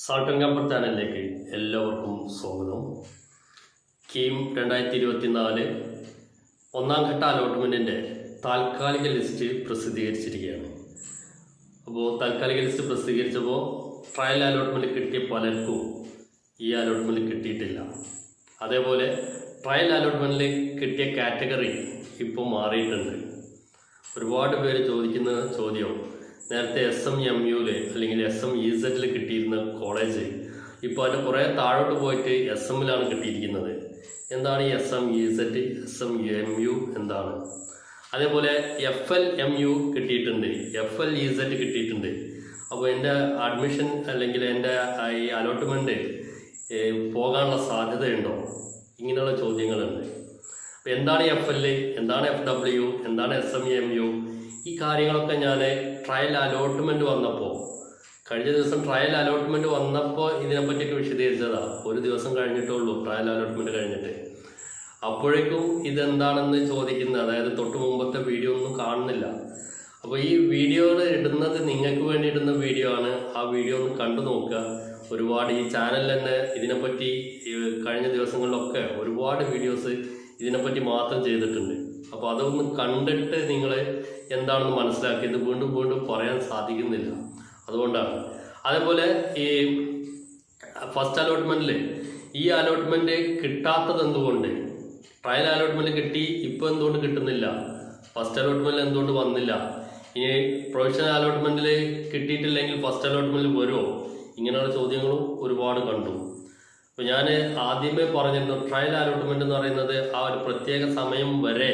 Salt and കമ്പർ ചാനലിലേക്ക് എല്ലാവർക്കും സ്വാഗതം. കീം രണ്ടായിരത്തി ഇരുപത്തി നാല് ഒന്നാം ഘട്ട അലോട്ട്മെന്റിന്റെ താൽക്കാലിക ലിസ്റ്റ് പ്രസിദ്ധീകരിച്ചിരിക്കുകയാണ്. അപ്പോൾ താൽക്കാലിക ലിസ്റ്റ് പ്രസിദ്ധീകരിച്ചപ്പോൾ ട്രയൽ അലോട്ട്മെന്റ് കിട്ടിയ പലർക്കും ഈ അലോട്ട്മെന്റ് കിട്ടിയിട്ടില്ല. അതേപോലെ ട്രയൽ അലോട്ട്മെന്റിൽ കിട്ടിയ കാറ്റഗറി ഇപ്പോൾ മാറിയിട്ടുണ്ട്. ഒരുപാട് പേര് ചോദിക്കുന്ന ചോദ്യം നേരത്തെ എസ് എം എം യുൽ അല്ലെങ്കിൽ എസ് എം ഇ സെറ്റിൽ കിട്ടിയിരുന്ന കോളേജ് ഇപ്പോൾ അതിന്റെ കുറേ താഴോട്ട് പോയിട്ട് എസ് എമ്മിലാണ് കിട്ടിയിരിക്കുന്നത്. എന്താണ് ഈ S M E set S M M U എന്താണ്? അതേപോലെ എഫ് എൽ എം യു കിട്ടിയിട്ടുണ്ട്. എഫ് എൽ ഇ സെറ്റ് കിട്ടിയിട്ടുണ്ട്. അപ്പോൾ എന്റെ അഡ്മിഷൻ അല്ലെങ്കിൽ എന്റെ ഈ അലോട്ട്മെന്റ് പോകാനുള്ള സാധ്യതയുണ്ടോ? ഇങ്ങനെയുള്ള ചോദ്യങ്ങളുണ്ട്. അപ്പോൾ എന്താണ് എഫ് എൽ എന്താണ് എഫ് ഡബ്ല്യു? എന്താണ് എസ് എം എം യു? ഈ കാര്യങ്ങളൊക്കെ ഞാൻ ട്രയൽ അലോട്ട്മെന്റ് വന്നപ്പോൾ കഴിഞ്ഞ ദിവസം ട്രയൽ അലോട്ട്മെന്റ് വന്നപ്പോൾ ഇതിനെപ്പറ്റിയൊക്കെ വിശദീകരിച്ചതാ. ഒരു ദിവസം കഴിഞ്ഞിട്ടേ ഉള്ളൂ ട്രയൽ അലോട്ട്മെന്റ് കഴിഞ്ഞിട്ട്. അപ്പോഴേക്കും ഇതെന്താണെന്ന് ചോദിക്കുന്നത് അതായത് തൊട്ട് മുമ്പത്തെ വീഡിയോ ഒന്നും കാണുന്നില്ല. അപ്പോൾ ഈ വീഡിയോകൾ ഇടുന്നത് നിങ്ങൾക്ക് വേണ്ടി ഇടുന്ന വീഡിയോ ആണ്. ആ വീഡിയോ ഒന്ന് കണ്ടു നോക്കുക. ഒരുപാട് ഈ ചാനലിൽ തന്നെ ഇതിനെപ്പറ്റി കഴിഞ്ഞ ദിവസങ്ങളിലൊക്കെ ഒരുപാട് വീഡിയോസ് ഇതിനെപ്പറ്റി മാത്രം ചെയ്തിട്ടുണ്ട്. അപ്പോൾ അതൊന്ന് കണ്ടിട്ട് നിങ്ങൾ എന്താണെന്ന് മനസ്സിലാക്കിയത് വീണ്ടും വീണ്ടും പറയാൻ സാധിക്കുന്നില്ല. അതുകൊണ്ടാണ്. അതേപോലെ ഈ ഫസ്റ്റ് അലോട്ട്മെന്റിൽ ഈ അലോട്ട്മെന്റ് കിട്ടാത്തത് എന്തുകൊണ്ട്? ട്രയൽ അലോട്ട്മെന്റ് കിട്ടി ഇപ്പോൾ എന്തുകൊണ്ട് കിട്ടുന്നില്ല? ഫസ്റ്റ് അലോട്ട്മെന്റിൽ എന്തുകൊണ്ട് വന്നില്ല? ഇനി പ്രൊഫഷണൽ അലോട്ട്മെന്റിൽ കിട്ടിയിട്ടില്ലെങ്കിൽ ഫസ്റ്റ് അലോട്ട്മെന്റിൽ വരുമോ ഇങ്ങനെയുള്ള ചോദ്യങ്ങളും ഒരുപാട് കണ്ടു. അപ്പോൾ ഞാൻ ആദ്യമേ പറഞ്ഞിരുന്നു ട്രയൽ അലോട്ട്മെന്റ് എന്ന് പറയുന്നത് ആ ഒരു പ്രത്യേക സമയം വരെ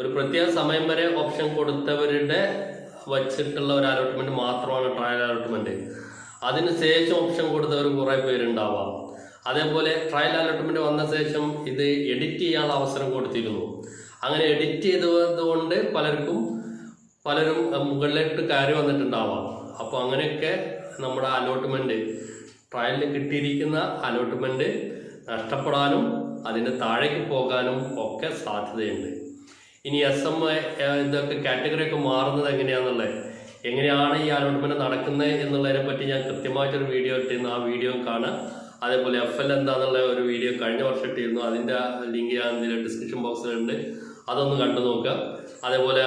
ഒരു പ്രത്യേക സമയം വരെ ഓപ്ഷൻ കൊടുത്തവരുടെ വച്ചിട്ടുള്ള ഒരു അലോട്ട്മെന്റ് മാത്രമാണ് ട്രയൽ അലോട്ട്മെന്റ് അതിനുശേഷം ഓപ്ഷൻ കൊടുത്തവർ കുറേ പേരുണ്ടാവാം. അതേപോലെ ട്രയൽ അലോട്ട്മെന്റ് വന്ന ശേഷം ഇത് എഡിറ്റ് ചെയ്യാനുള്ള അവസരം കൊടുത്തിരുന്നു. അങ്ങനെ എഡിറ്റ് ചെയ്തത് കൊണ്ട് പലർക്കും പലരും മുകളിലേക്ക് കയറി വന്നിട്ടുണ്ടാവാം. അപ്പോൾ അങ്ങനെയൊക്കെ നമ്മുടെ അലോട്ട്മെന്റ് ട്രയലിൽ കിട്ടിയിരിക്കുന്ന അലോട്ട്മെന്റ് നഷ്ടപ്പെടാനും അതിന്റെ താഴേക്ക് പോകാനും ഒക്കെ സാധ്യതയുണ്ട്. ഇനി എസ് എം ഇതൊക്കെ കാറ്റഗറി ഒക്കെ മാറുന്നത് എങ്ങനെയാണെന്നുള്ളത് എങ്ങനെയാണ് ഈ അലോട്ട്മെന്റ് നടക്കുന്നത് എന്നുള്ളതിനെ പറ്റി ഞാൻ കൃത്യമായിട്ടൊരു വീഡിയോ ഇട്ടിരുന്നു. ആ വീഡിയോ കാണാം അതേപോലെ എഫ് എൽ എന്താന്നുള്ള ഒരു വീഡിയോ കഴിഞ്ഞ വർഷം ഇട്ടിരുന്നു. അതിന്റെ ലിങ്ക് ഞാൻ ഇതിൽ ഡിസ്ക്രിപ്ഷൻ ബോക്സിലുണ്ട് അതൊന്ന് കണ്ടു നോക്കുക. അതേപോലെ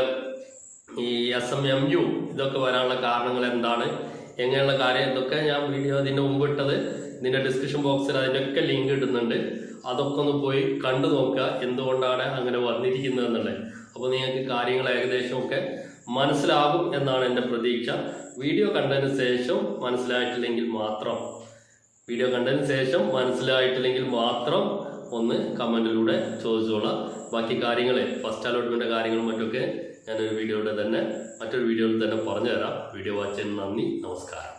ഈ എസ് എം എം യു ഇതൊക്കെ വരാനുള്ള കാരണങ്ങൾ എന്താണ്? എങ്ങനെയുള്ള കാര്യം ഇതൊക്കെ ഞാൻ വീഡിയോ അതിന്റെ മുമ്പ് ഇട്ടത് ഇതിന്റെ ഡിസ്ക്രിപ്ഷൻ ബോക്സിൽ അതിന്റെയൊക്കെ ലിങ്ക് ഇടുന്നുണ്ട്. അതൊക്കെ ഒന്ന് പോയി കണ്ടു നോക്കുക എന്തുകൊണ്ടാണ് അങ്ങനെ വന്നിരിക്കുന്നത് എന്നുള്ളത്. അപ്പോൾ നിങ്ങൾക്ക് കാര്യങ്ങൾ ഏകദേശമൊക്കെ മനസ്സിലാകും എന്നാണ് എന്റെ പ്രതീക്ഷ. വീഡിയോ കണ്ടതിന് ശേഷം മനസ്സിലായിട്ടില്ലെങ്കിൽ മാത്രം. വീഡിയോ കണ്ടതിന് ശേഷം മനസ്സിലായിട്ടില്ലെങ്കിൽ മാത്രം ഒന്ന് കമന്റിലൂടെ ചോദിച്ചോളാം. ബാക്കി കാര്യങ്ങൾ ഫസ്റ്റ് അലോട്ട്മെന്റ് കാര്യങ്ങളും മറ്റൊക്കെ ഞാനൊരു വീഡിയോയുടെ തന്നെ മറ്റൊരു വീഡിയോയിൽ തന്നെ പറഞ്ഞു തരാം വീഡിയോ വാച്ച് ചെയ്യുന്ന നന്ദി. നമസ്കാരം.